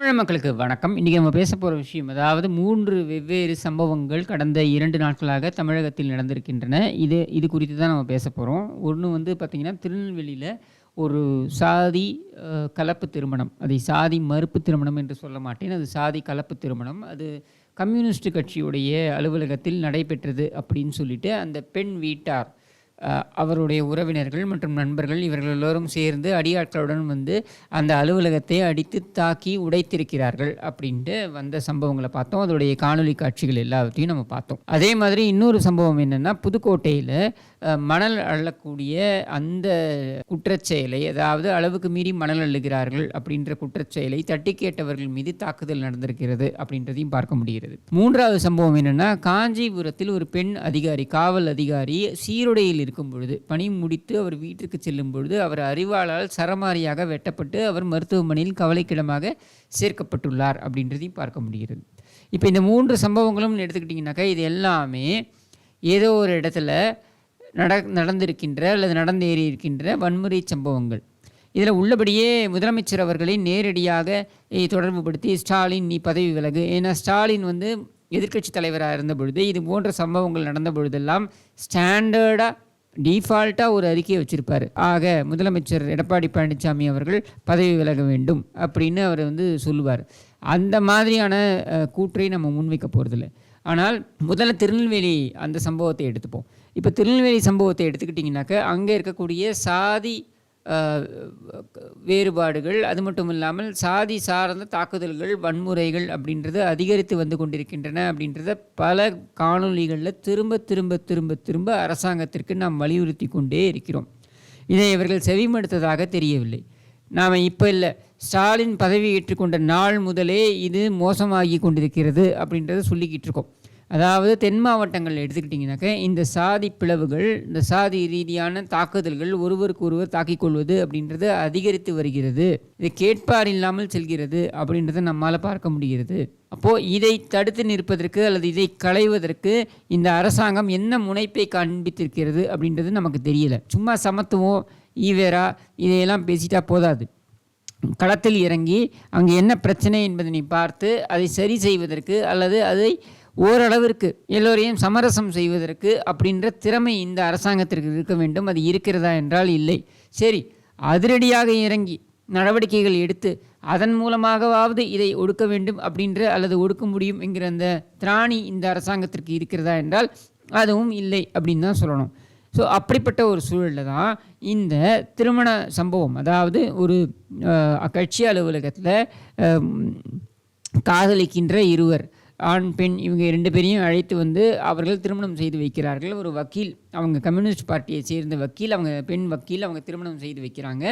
தமிழ் மக்களுக்கு வணக்கம். இன்றைக்கி நம்ம பேச போகிற விஷயம் அதாவது மூன்று வெவ்வேறு சம்பவங்கள் கடந்த இரண்டு நாட்களாக தமிழகத்தில் நடந்திருக்கின்றன. இது இது குறித்து தான் நம்ம பேச போகிறோம் ஒன்று வந்து பார்த்திங்கன்னா திருநெல்வேலியில் ஒரு சாதி கலப்பு திருமணம். அதை சாதி மறுப்பு திருமணம் என்று சொல்ல மாட்டேன். அது சாதி கலப்பு திருமணம். அது கம்யூனிஸ்ட் கட்சியுடைய அலுவலகத்தில் நடைபெற்றது அப்படின்னு சொல்லிட்டு அந்த பெண் வீட்டார் அவருடைய உறவினர்கள் மற்றும் நண்பர்கள் இவர்கள் எல்லோரும் சேர்ந்து அடியாட்களுடன் வந்து அந்த அலுவலகத்தை அடித்து தாக்கி உடைத்திருக்கிறார்கள் அப்படின்ட்டு வந்த சம்பவங்களை பார்த்தோம். அதோடைய காணொலி காட்சிகள் எல்லாவற்றையும் நம்ம பார்த்தோம். அதே மாதிரி இன்னொரு சம்பவம் என்னென்னா புதுக்கோட்டையில் மணல் அள்ளக்கூடிய அந்த குற்றச்செயலை அதாவது அளவுக்கு மீறி மணல் அள்ளுகிறார்கள் அப்படின்ற குற்றச்செயலை தட்டி கேட்டவர்கள் மீது தாக்குதல் நடந்திருக்கிறது அப்படின்றதையும் பார்க்க முடிகிறது. மூன்றாவது சம்பவம் என்னென்னா காஞ்சிபுரத்தில் ஒரு பெண் அதிகாரி காவல் அதிகாரி சீருடையில் இருக்கும் பொழுது பணி முடித்து அவர் வீட்டிற்கு செல்லும் பொழுது அவர் அறிவாளால் சரமாரியாக வெட்டப்பட்டு அவர் மருத்துவமனையில் கவலைக்கிடமாக சேர்க்கப்பட்டுள்ளார் அப்படின்றதையும் பார்க்க முடிகிறது. இப்போ இந்த மூன்று சம்பவங்களும் எடுத்துக்கிட்டிங்கனாக்கா இது எல்லாமே ஏதோ ஒரு இடத்துல நட நடந்திருக்கின்ற அல்லது நடந்தேறி இருக்கின்ற வன்முறை சம்பவங்கள். இதில் உள்ளபடியே முதலமைச்சர் அவர்களை நேரடியாக தொடர்புபடுத்தி ஸ்டாலின் நீ பதவி விலகு. ஏன்னா ஸ்டாலின் வந்து எதிர்க்கட்சி தலைவராக இருந்த பொழுது இது போன்ற சம்பவங்கள் நடந்த பொழுதெல்லாம் ஸ்டாண்டர்டாக டிஃபால்ட்டாக ஒரு அறிக்கையை வச்சுருப்பார். ஆக முதலமைச்சர் எடப்பாடி பழனிசாமி அவர்கள் பதவி விலக வேண்டும் அப்படின்னு அவர் வந்து சொல்லுவார். அந்த மாதிரியான கூற்றை நம்ம முன்வைக்க போகிறதில்ல ஆனால் முதல்ல திருநெல்வேலி அந்த சம்பவத்தை எடுத்துப்போம். இப்போ திருநெல்வேலி சம்பவத்தை எடுத்துக்கிட்டிங்கனாக்க அங்கே இருக்கக்கூடிய சாதி வேறுபாடுகள் அது மட்டும் இல்லாமல் சாதி சார்ந்த தாக்குதல்கள் வன்முறைகள் அப்படின்றது அதிகரித்து வந்து கொண்டிருக்கின்றன அப்படின்றத பல காணொளிகளில் திரும்ப திரும்ப திரும்ப திரும்ப அரசாங்கத்திற்கு நாம் வலியுறுத்தி கொண்டே இருக்கிறோம். இதை இவர்கள் செவிமடுத்ததாக தெரியவில்லை. நாம் இப்போ இல்லை. ஸ்டாலின் பதவி ஏற்றுக்கொண்ட நாள் முதலே இது மோசமாகி கொண்டிருக்கிறது அப்படின்றத சொல்லிக்கிட்டு இருக்கோம். அதாவது தென் மாவட்டங்கள் எடுத்துக்கிட்டிங்கனாக்க இந்த சாதி பிளவுகள் இந்த சாதி ரீதியான தாக்குதல்கள் ஒருவருக்கு ஒருவர் தாக்கிக் கொள்வது அப்படின்றது அதிகரித்து வருகிறது. இது கேட்பார் இல்லாமல் செல்கிறது அப்படின்றத நம்மால் பார்க்க முடிகிறது. அப்போது இதை தடுத்து நிற்பதற்கு அல்லது இதை களைவதற்கு இந்த அரசாங்கம் என்ன முனைப்பை காண்பித்திருக்கிறது அப்படின்றது நமக்கு தெரியல. சும்மா சமத்துவம் ஈவேரா இதையெல்லாம் பேசிட்டா போதாது. களத்தில் இறங்கி அங்கே என்ன பிரச்சனை என்பதனை பார்த்து அதை சரி செய்வதற்கு அல்லது அதை ஓரளவிற்கு எல்லோரையும் சமரசம் செய்வதற்கு அப்படின்ற திறமை இந்த அரசாங்கத்திற்கு இருக்க வேண்டும். அது இருக்கிறதா என்றால் இல்லை. சரி அதிரடியாக இறங்கி நடவடிக்கைகள் எடுத்து அதன் மூலமாகவாவது இதை ஒடுக்க வேண்டும் அப்படின்ற அல்லது ஒடுக்க முடியும் என்கிற அந்த திராணி இந்த அரசாங்கத்திற்கு இருக்கிறதா என்றால் அதுவும் இல்லை அப்படின்னு தான் சொல்லணும். ஸோ அப்படிப்பட்ட ஒரு சூழலில் தான் இந்த திருமண சம்பவம் அதாவது ஒரு அக்கட்சி அலுவலகத்தில் காதலிக்கின்ற இருவர் ஆண் பெண் இவங்க ரெண்டு பேரையும் அழைத்து வந்து அவர்கள் திருமணம் செய்து வைக்கிறார்கள். ஒரு வக்கீல் அவங்க கம்யூனிஸ்ட் பார்ட்டியை சேர்ந்த வக்கீல் அவங்க பெண் வக்கீல் அவங்க திருமணம் செய்து வைக்கிறாங்க.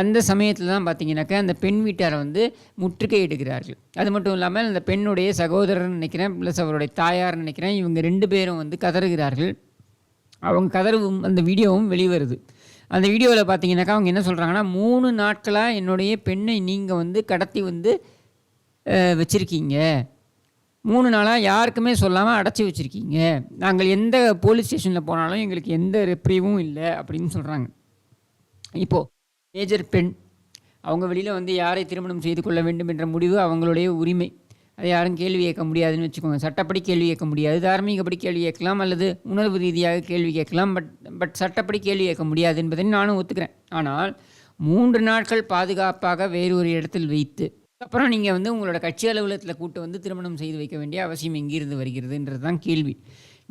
அந்த சமயத்தில் தான் பார்த்தீங்கன்னாக்கா அந்த பெண் வீட்டாரை வந்து முற்றுகையிடுகிறார்கள் அது மட்டும் இல்லாமல் அந்த பெண்ணுடைய சகோதரர்னு நினைக்கிறேன் ப்ளஸ் அவருடைய தாயார்னு நினைக்கிறேன் இவங்க ரெண்டு பேரும் வந்து கதறுகிறார்கள். அவங்க கதறவும் அந்த வீடியோவும் வெளிவருது. அந்த வீடியோவில் பார்த்தீங்கன்னாக்கா அவங்க என்ன சொல்கிறாங்கன்னா மூணு நாட்களாக என்னுடைய பெண்ணை நீங்கள் வந்து கடத்தி வந்து வச்சுருக்கீங்க. மூணு நாளாக யாருக்குமே சொல்லாமல் அடைச்சி வச்சுருக்கீங்க. நாங்கள் எந்த போலீஸ் ஸ்டேஷனில் போனாலும் எங்களுக்கு எந்த ரெப்ரீவும் இல்லை அப்படின்னு சொல்கிறாங்க இப்போது மேஜர் பெண். அவங்க வெளியில் வந்து யாரை திருமணம் செய்து கொள்ள வேண்டும் என்ற முடிவு அவங்களுடைய உரிமை. அதை யாரும் கேள்வி கேட்க முடியாதுன்னு வச்சுக்கோங்க. சட்டப்படி கேள்வி கேட்க முடியாது. தார்மீகப்படி கேள்வி கேட்கலாம் அல்லது உணர்வு ரீதியாக கேள்வி கேட்கலாம். பட் பட் சட்டப்படி கேள்வி கேட்க முடியாது என்பதை நானும் ஒத்துக்கிறேன். ஆனால் மூன்று நாட்கள் பாதுகாப்பாக வேறு ஒரு இடத்தில் வைத்து அப்புறம் நீங்கள் வந்து உங்களோட கட்சி அலுவலகத்தில் கூட்டு வந்து திருமணம் செய்து வைக்க வேண்டிய அவசியம் எங்கிருந்து வருகிறதுன்றது தான் கேள்வி.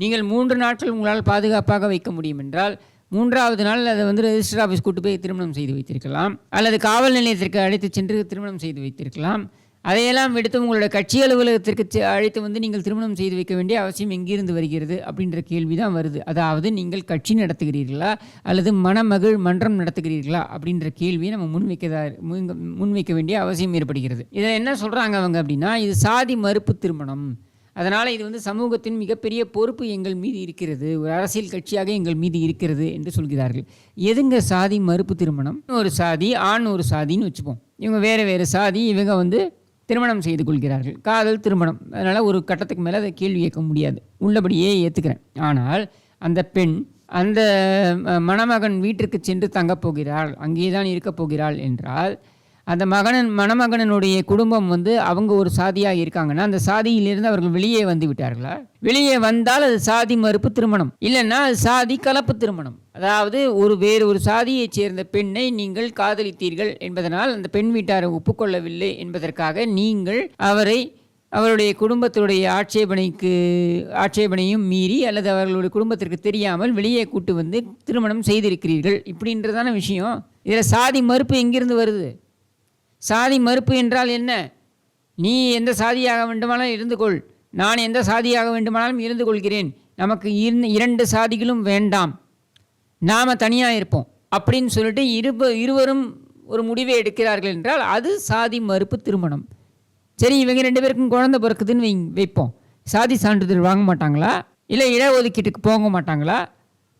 நீங்கள் மூன்று நாட்கள் உங்களால் பாதுகாப்பாக வைக்க முடியும் என்றால் மூன்றாவது நாள் அதை வந்து ரெஜிஸ்டர் ஆஃபீஸ் கூட்டு போய் திருமணம் செய்து வைத்திருக்கலாம். அல்லது காவல் நிலையத்திற்கு அழைத்து சென்று திருமணம் செய்து வைத்திருக்கலாம். அதையெல்லாம் விடுத்து உங்களோட கட்சி அலுவலகத்திற்கு செ- அழைத்து வந்து நீங்கள் திருமணம் செய்து வைக்க வேண்டிய அவசியம் எங்கிருந்து வருகிறது அப்படின்ற கேள்வி தான் வருது. அதாவது நீங்கள் கட்சி நடத்துகிறீர்களா? அல்லது மணமகள் மன்றம் நடத்துகிறீர்களா? அப்படின்ற கேள்வியை நம்ம முன்வைக்கதா முன் முன்வைக்க வேண்டிய அவசியம் ஏற்படுகிறது. இதில் என்ன சொல்கிறாங்க அவங்க அப்படின்னா இது சாதி மறுப்பு திருமணம். அதனால் இது வந்து சமூகத்தின் மிகப்பெரிய பொறுப்பு எங்கள் மீது இருக்கிறது. ஒரு அரசியல் கட்சியாக எங்கள் மீது இருக்கிறது என்று சொல்கிறார்கள். எதுங்க சாதி மறுப்பு திருமணம்? ஒரு சாதி ஆண் ஒரு சாதின்னு வச்சுப்போம். இவங்க வேறு வேறு சாதி இவங்க வந்து திருமணம் செய்து கொள்கிறார்கள். காதல் திருமணம். அதனால் ஒரு கட்டத்துக்கு மேலே அதை கேள்வி கேட்க முடியாது. உள்ளபடியே ஏற்றுக்கிறேன் ஆனால் அந்த பெண் அந்த மணமகன் வீட்டிற்கு சென்று தங்கப் போகிறாள். அங்கே தான் இருக்கப் போகிறாள் என்றால் அந்த மகனன் மணமகனனுடைய குடும்பம் வந்து அவங்க ஒரு சாதியாக இருக்காங்கன்னா அந்த சாதியிலிருந்து அவர்கள் வெளியே வந்து விட்டார்களா? வெளியே வந்தால் அது சாதி மறுப்பு திருமணம். இல்லைன்னா அது சாதி கலப்பு திருமணம். அதாவது ஒரு வேறு ஒரு சாதியைச் சேர்ந்த பெண்ணை நீங்கள் காதலித்தீர்கள் என்பதனால் அந்த பெண் வீட்டாரை ஒப்புக்கொள்ளவில்லை என்பதற்காக நீங்கள் அவரை அவருடைய குடும்பத்துடைய ஆட்சேபனைக்கு ஆட்சேபனையும் மீறி அல்லது அவர்களுடைய குடும்பத்திற்கு தெரியாமல் வெளியே கூட்டு வந்து திருமணம் செய்திருக்கிறீர்கள். இப்படின்றதான விஷயம். இதில் சாதி மறுப்பு எங்கிருந்து வருது? சாதி மறுப்பு என்றால் என்ன? நீ எந்த சாதியாக வேண்டுமானாலும் இருந்து கொள் நான் எந்த சாதியாக வேண்டுமானாலும் இருந்து கொள்கிறேன் நமக்கு இரு இரண்டு சாதிகளும் வேண்டாம். நாம் தனியாக இருப்போம். அப்படின்னு சொல்லிட்டு இருப இருவரும் ஒரு முடிவை எடுக்கிறார்கள் என்றால் அது சாதி மறுப்பு திருமணம். சரி இவங்க ரெண்டு பேருக்கும் குழந்தை பிறக்குதுன்னு வை வைப்போம். சாதி சான்றிதழ் வாங்க மாட்டாங்களா? இல்லை இடஒதுக்கீட்டுக்கு போக மாட்டாங்களா?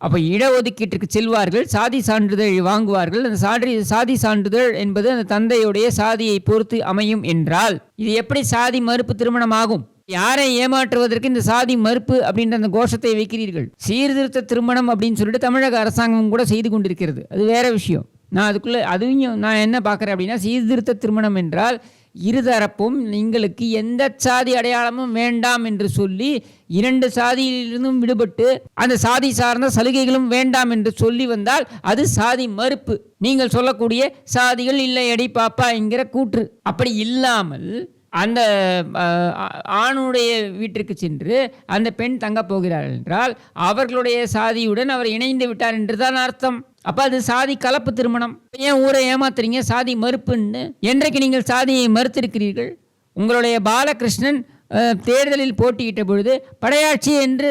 அப்போ இடஒதுக்கீட்டிற்கு செல்வார்கள் சாதி சான்றிதழ் வாங்குவார்கள். அந்த சான்றி சாதி சான்றிதழ் என்பது அந்த தந்தையுடைய சாதியை பொறுத்து அமையும் என்றால் இது எப்படி சாதி மறுப்பு திருமணம் ஆகும் யாரை ஏமாற்றுவதற்கு இந்த சாதி மறுப்பு அப்படின்ற அந்த கோஷத்தை வைக்கிறீர்கள்? சீர்திருத்த திருமணம் அப்படின்னு சொல்லிட்டு தமிழக அரசாங்கம் கூட செய்து கொண்டிருக்கிறது. அது வேற விஷயம். நான் அதுக்குள்ளே அதுவும் நான் என்ன பார்க்குறேன் அப்படின்னா சீர்திருத்த திருமணம் என்றால் இருதரப்பும் எங்களுக்கு எந்த சாதி அடையாளமும் வேண்டாம் என்று சொல்லி இரண்டு சாதியிலிருந்தும் விடுபட்டு அந்த சாதி சார்ந்த சலுகைகளும் வேண்டாம் என்று சொல்லி வந்தால் அது சாதி மறுப்பு. நீங்கள் சொல்லக்கூடிய சாதிகள் இல்லை அடி பாப்பா என்கிற கூற்று. அப்படி இல்லாமல் அந்த ஆணுடைய வீட்டிற்கு சென்று அந்த பெண் தங்கப் போகிறார் என்றால் அவர்களுடைய சாதியுடன் அவர் இணைந்து விட்டார் என்று தான் அர்த்தம். அப்போ அது சாதி கலப்பு திருமணம். ஏன் ஊரை ஏமாத்துறீங்க? சாதி மறுப்புன்னு. என்றைக்கு நீங்கள் சாதியை மறுத்திருக்கிறீர்கள்? உங்களுடைய பாலகிருஷ்ணன் தேர்தலில் போட்டியிட்ட பொழுது படையாட்சி என்று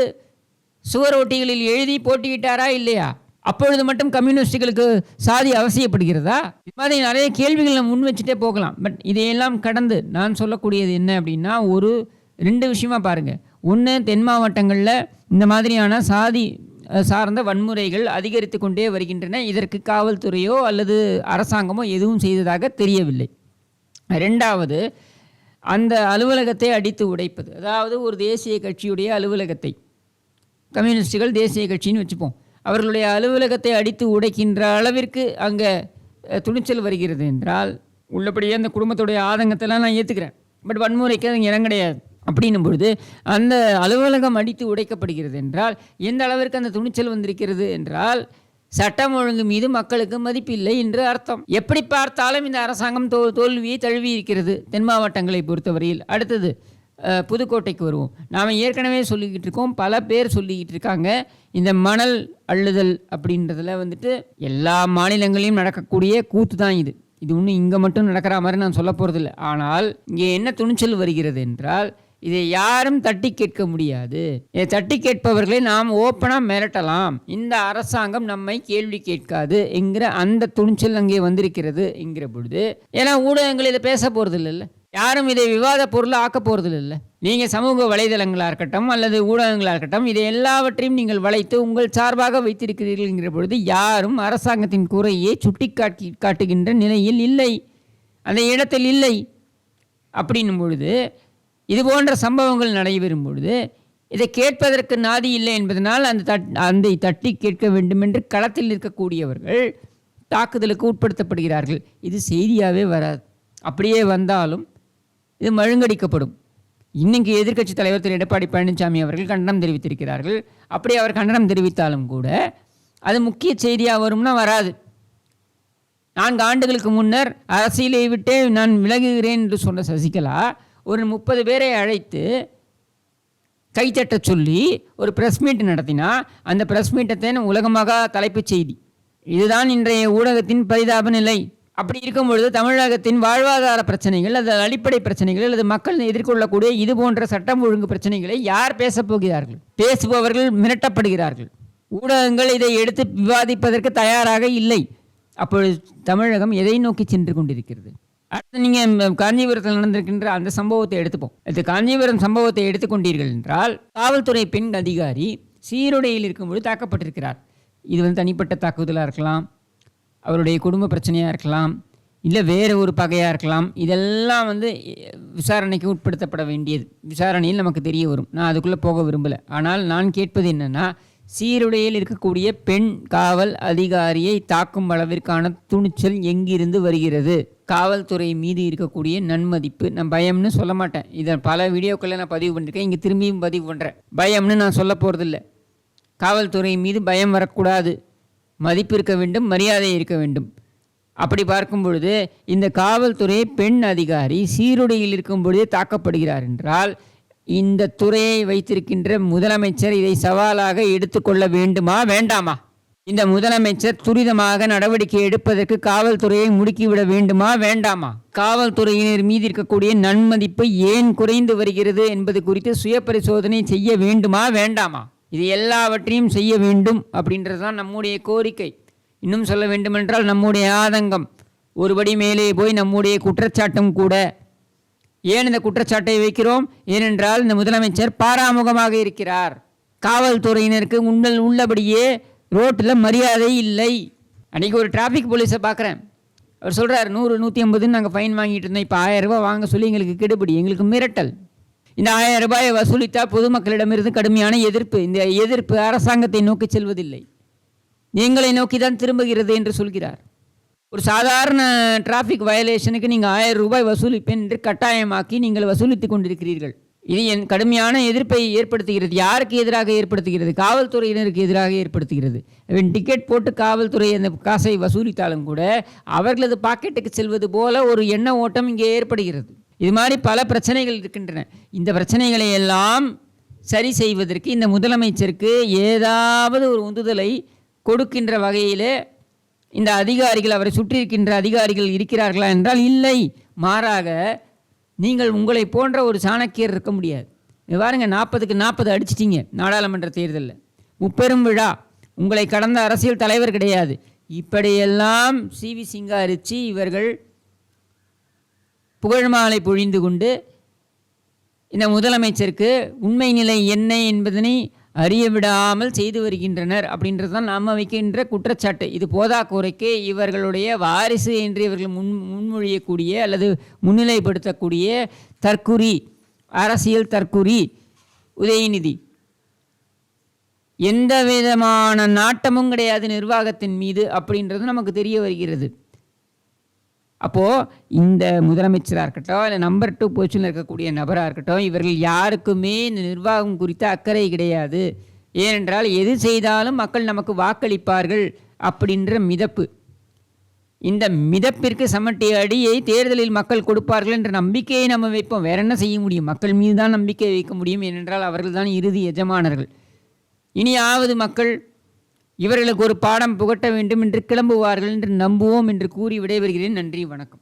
சுவரோட்டிகளில் எழுதி போட்டியிட்டாரா இல்லையா? அப்பொழுது மட்டும் கம்யூனிஸ்டுகளுக்கு சாதி அவசியப்படுகிறதா? இது மாதிரி நிறைய கேள்விகள் நம்ம முன் வச்சுட்டே போகலாம். பட் இதையெல்லாம் கடந்து நான் சொல்லக்கூடியது என்ன அப்படின்னா ஒரு ரெண்டு விஷயமா பாருங்கள் ஒன்று தென் மாவட்டங்களில் இந்த மாதிரியான சாதி சார்ந்த வன்முறைகள் அதிகரித்து கொண்டே வருகின்றன. இதற்கு காவல்துறையோ அல்லது அரசாங்கமோ எதுவும் செய்ததாக தெரியவில்லை. ரெண்டாவது அந்த அலுவலகத்தை அடித்து உடைப்பது. அதாவது ஒரு தேசிய கட்சியுடைய அலுவலகத்தை. கம்யூனிஸ்டுகள் தேசிய கட்சின்னு வச்சுப்போம். அவர்களுடைய அலுவலகத்தை அடித்து உடைக்கின்ற அளவிற்கு அங்கே துணிச்சல் வருகிறது என்றால் உள்ளபடியே அந்த குடும்பத்துடைய ஆதங்கத்தெல்லாம் நான் ஏற்றுக்கிறேன் பட் வன்முறைக்கு அது இடம் கிடையாது. அப்படின்னும் பொழுது அந்த அலுவலகம் அடித்து உடைக்கப்படுகிறது என்றால் எந்த அளவிற்கு அந்த துணிச்சல் வந்திருக்கிறது என்றால் சட்டம் ஒழுங்கு மீது மக்களுக்கு மதிப்பில்லை என்று அர்த்தம். எப்படி பார்த்தாலும் இந்த அரசாங்கம் தோ தோல்வியை தழுவி இருக்கிறது தென் மாவட்டங்களை பொறுத்தவரையில். அடுத்தது புதுக்கோட்டைக்கு வருவோம். நாம் ஏற்கனவே சொல்லிக்கிட்டு இருக்கோம். பல பேர் சொல்லிக்கிட்டு இருக்காங்க. இந்த மணல் அள்ளுதல் அப்படின்றதில் வந்துட்டு எல்லா மாநிலங்களிலும் நடக்கக்கூடிய கூத்து தான் இது. இது ஒன்றும் இங்கே மட்டும் நடக்கிற மாதிரி நான் சொல்ல போகிறதில்ல ஆனால் இங்கே என்ன துணிச்சல் வருகிறது என்றால் இதை யாரும் தட்டி கேட்க முடியாது. இதை தட்டி கேட்பவர்களை நாம் ஓப்பனாக மிரட்டலாம். இந்த அரசாங்கம் நம்மை கேள்வி கேட்காது என்கிற அந்த துணிச்சல் அங்கே வந்திருக்கிறது என்கிற பொழுது ஏன்னா ஊடகங்கள் இதை பேச போகிறது இல்லைல்ல யாரும் இதை விவாத பொருளாக ஆக்க போகிறது இல்லை நீங்கள் சமூக வலைதளங்களாக இருக்கட்டும் அல்லது ஊடகங்களாக இருக்கட்டும் இதை எல்லாவற்றையும் நீங்கள் வளைத்து உங்கள் சார்பாக வைத்திருக்கிறீர்கள் என்கிற பொழுது யாரும் அரசாங்கத்தின் குறையை சுட்டி காட்டி காட்டுகின்ற நிலையில் இல்லை. அந்த இடத்தில் இல்லை. அப்படின்னும் பொழுது இது போன்ற சம்பவங்கள் நடைபெறும் பொழுது இதை கேட்பதற்கு நாதி இல்லை என்பதனால் அந்த தட் அந்த தட்டி கேட்க வேண்டும் என்று களத்தில் இருக்கக்கூடியவர்கள் தாக்குதலுக்கு உட்படுத்தப்படுகிறார்கள். இது செய்தியாகவே வராது. அப்படியே வந்தாலும் இது மழுங்கடிக்கப்படும். இன்னைக்கு எதிர்க்கட்சி தலைவர் திரு. எடப்பாடி பழனிசாமி அவர்கள் கண்டனம் தெரிவித்திருக்கிறார்கள். அப்படி அவர் கண்டனம் தெரிவித்தாலும் கூட அது முக்கிய செய்தியாக வரும்னா வராது. நான்கு ஆண்டுகளுக்கு முன்னர் அரசியலை விட்டே நான் விலகுகிறேன் என்று சொன்ன சசிகலா ஒரு முப்பது பேரை அழைத்து கைத்தட்ட சொல்லி ஒரு ப்ரெஸ் மீட் நடத்தினா அந்த ப்ரெஸ் மீட்டத்தை உலகமாக தலைப்புச் செய்தி. இதுதான் இன்றைய ஊடகத்தின் பரிதாப நிலை. அப்படி இருக்கும் பொழுது தமிழகத்தின் வாழ்வாதார பிரச்சனைகள் அது அடிப்படை பிரச்சனைகள் அல்லது மக்கள் எதிர்கொள்ளக்கூடிய இது போன்ற சட்டம் ஒழுங்கு பிரச்சனைகளை யார் பேசப் போகிறார்கள்? பேசுபவர்கள் மிரட்டப்படுகிறார்கள். ஊடகங்கள் இதை எடுத்து விவாதிப்பதற்கு தயாராக இல்லை. அப்பொழுது தமிழகம் எதை நோக்கி சென்று கொண்டிருக்கிறது? அடுத்து நீங்கள் காஞ்சிபுரத்தில் நடந்திருக்கின்ற அந்த சம்பவத்தை எடுத்துப்போம். இது காஞ்சிபுரம் சம்பவத்தை எடுத்துக்கொண்டீர்கள் என்றால் காவல்துறை பெண் அதிகாரி சீருடையில் இருக்கும்போது தாக்கப்பட்டிருக்கிறார். இது வந்து தனிப்பட்ட தாக்குதலாக இருக்கலாம் அவருடைய குடும்ப பிரச்சனையாக இருக்கலாம் இல்லை வேறு ஒரு பகையாக இருக்கலாம். இதெல்லாம் வந்து விசாரணைக்கு உட்படுத்தப்பட வேண்டியது. விசாரணையில் நமக்கு தெரிய வரும். நான் அதுக்குள்ளே போக விரும்பலை. ஆனால் நான் கேட்பது என்னென்னா சீருடையில் இருக்கக்கூடிய பெண் காவல் அதிகாரியை தாக்கும் அளவிற்கான துணிச்சல் எங்கிருந்து வருகிறது? காவல்துறை மீது இருக்கக்கூடிய நன்மதிப்பு. நான் பயம்னு சொல்ல மாட்டேன். இதை பல வீடியோக்களில் நான் பதிவு பண்ணியிருக்கேன் இங்கே திரும்பியும் பதிவு பண்ணுறேன் பயம்னு நான் சொல்ல போகிறதில்ல காவல்துறை மீது பயம் வரக்கூடாது. மதிப்பு இருக்க வேண்டும் மரியாதை இருக்க வேண்டும். அப்படி பார்க்கும் பொழுது இந்த காவல்துறை பெண் அதிகாரி சீருடையில் இருக்கும் பொழுதே தாக்கப்படுகிறார் என்றால் இந்த துறையை வைத்திருக்கின்ற முதலமைச்சர் இதை சவாலாக எடுத்துக்கொள்ள வேண்டுமா வேண்டாமா? இந்த முதலமைச்சர் துரிதமாக நடவடிக்கை எடுப்பதற்கு காவல்துறையை முடுக்கிவிட வேண்டுமா வேண்டாமா? காவல்துறையினர் மீது இருக்கக்கூடிய நன்மதிப்பு ஏன் குறைந்து வருகிறது என்பது குறித்து சுய பரிசோதனை செய்ய வேண்டுமா வேண்டாமா? இது எல்லாவற்றையும் செய்ய வேண்டும் அப்படின்றது தான் நம்முடைய கோரிக்கை. இன்னும் சொல்ல வேண்டுமென்றால் நம்முடைய ஆதங்கம். ஒருபடி மேலே போய் நம்முடைய குற்றச்சாட்டும் கூட ஏன் இந்த குற்றச்சாட்டை வைக்கிறோம்? ஏனென்றால் இந்த முதலமைச்சர் பாராமுகமாக இருக்கிறார். காவல்துறையினருக்கு உங்கள் உள்ளபடியே ரோட்டில் மரியாதை இல்லை. அன்றைக்கி ஒரு டிராஃபிக் போலீஸை பார்க்குறேன். அவர் சொல்கிறார் நூறு நூற்றி ஐம்பதுன்னு நாங்கள் ஃபைன் வாங்கிட்டு இருந்தோம். இப்போ ஆயிரம் ரூபாய் வாங்க சொல்லி எங்களுக்கு கெடுபிடி எங்களுக்கு மிரட்டல். இந்த ஆயிரம் ரூபாயை வசூலித்தால் பொதுமக்களிடமிருந்து கடுமையான எதிர்ப்பு. இந்த எதிர்ப்பு அரசாங்கத்தை நோக்கி செல்வதில்லை. எங்களை நோக்கி தான் திரும்புகிறது என்று சொல்கிறார். ஒரு சாதாரண டிராஃபிக் வயலேஷனுக்கு நீங்கள் ஆயிரம் ரூபாய் வசூலிப்பேன் என்று கட்டாயமாக்கி நீங்கள் வசூலித்துக் கொண்டிருக்கிறீர்கள். இது என் கடுமையான எதிர்ப்பை ஏற்படுத்துகிறது. யாருக்கு எதிராக ஏற்படுத்துகிறது? காவல்துறையினருக்கு எதிராக ஏற்படுத்துகிறது. அவன் டிக்கெட் போட்டு காவல்துறை அந்த காசை வசூலித்தாலும் கூட அவர்களது பாக்கெட்டுக்கு செல்வது போல ஒரு எண்ண ஓட்டம் இங்கே ஏற்படுகிறது. இது மாதிரி பல பிரச்சனைகள் இருக்கின்றன. இந்த பிரச்சனைகளை எல்லாம் சரி செய்வதற்கு இந்த முதலமைச்சருக்கு ஏதாவது ஒரு உந்துதலை கொடுக்கின்ற வகையிலே இந்த அதிகாரிகள் அவரை சுற்றி இருக்கின்ற அதிகாரிகள் இருக்கிறார்களா என்றால் இல்லை. மாறாக நீங்கள் உங்களை போன்ற ஒரு சாணக்கியர் இருக்க முடியாது. இது பாருங்க நாற்பதுக்கு நாற்பது அடிச்சிட்டீங்க நாடாளுமன்ற தேர்தலில். முப்பெரும் விழா. உங்களை கடந்த அரசியல் தலைவர் கிடையாது. இப்படியெல்லாம் சி. வி. சிங்கா அரிச்சி இவர்கள் புகழ்மாலை பொழிந்து கொண்டு இந்த முதலமைச்சருக்கு உண்மை நிலை என்ன என்பதனை அறிய விடாமல் செய்து வருகின்றனர் அப்படின்றது தான் நாம் வைக்கின்ற குற்றச்சாட்டு. இது போதாக்குறைக்கு இவர்களுடைய வாரிசு என்று இவர்கள் முன் முன்மொழியக்கூடிய அல்லது முன்னிலைப்படுத்தக்கூடிய தற்குறி அரசியல் தற்குறி உதயநிதி. எந்த விதமான நாட்டமும் கிடையாது நிர்வாகத்தின் மீது அப்படின்றது நமக்கு தெரிய வருகிறது. அப்போது இந்த முதலமைச்சராக இருக்கட்டும் இல்லை நம்பர் டூ பொசிஷனில் இருக்கக்கூடிய நபராக இருக்கட்டும் இவர்கள் யாருக்குமே இந்த நிர்வாகம் குறித்த அக்கறை கிடையாது. ஏனென்றால் எது செய்தாலும் மக்கள் நமக்கு வாக்களிப்பார்கள் அப்படின்ற மிதப்பு. இந்த மிதப்பிற்கு சமட்டி அடியை தேர்தலில் மக்கள் கொடுப்பார்கள் என்ற நம்பிக்கையை நம்ம வைப்போம். வேற என்ன செய்ய முடியும்? மக்கள் மீது தான் நம்பிக்கை வைக்க முடியும். ஏனென்றால் அவர்கள் தான் இறுதி எஜமானர்கள். இனியாவது மக்கள் இவர்களுக்கு ஒரு பாடம் புகட்ட வேண்டும் என்று கிளம்புவார்கள் என்று நம்புவோம் என்று கூறி விடைபெறுகிறேன். நன்றி வணக்கம்.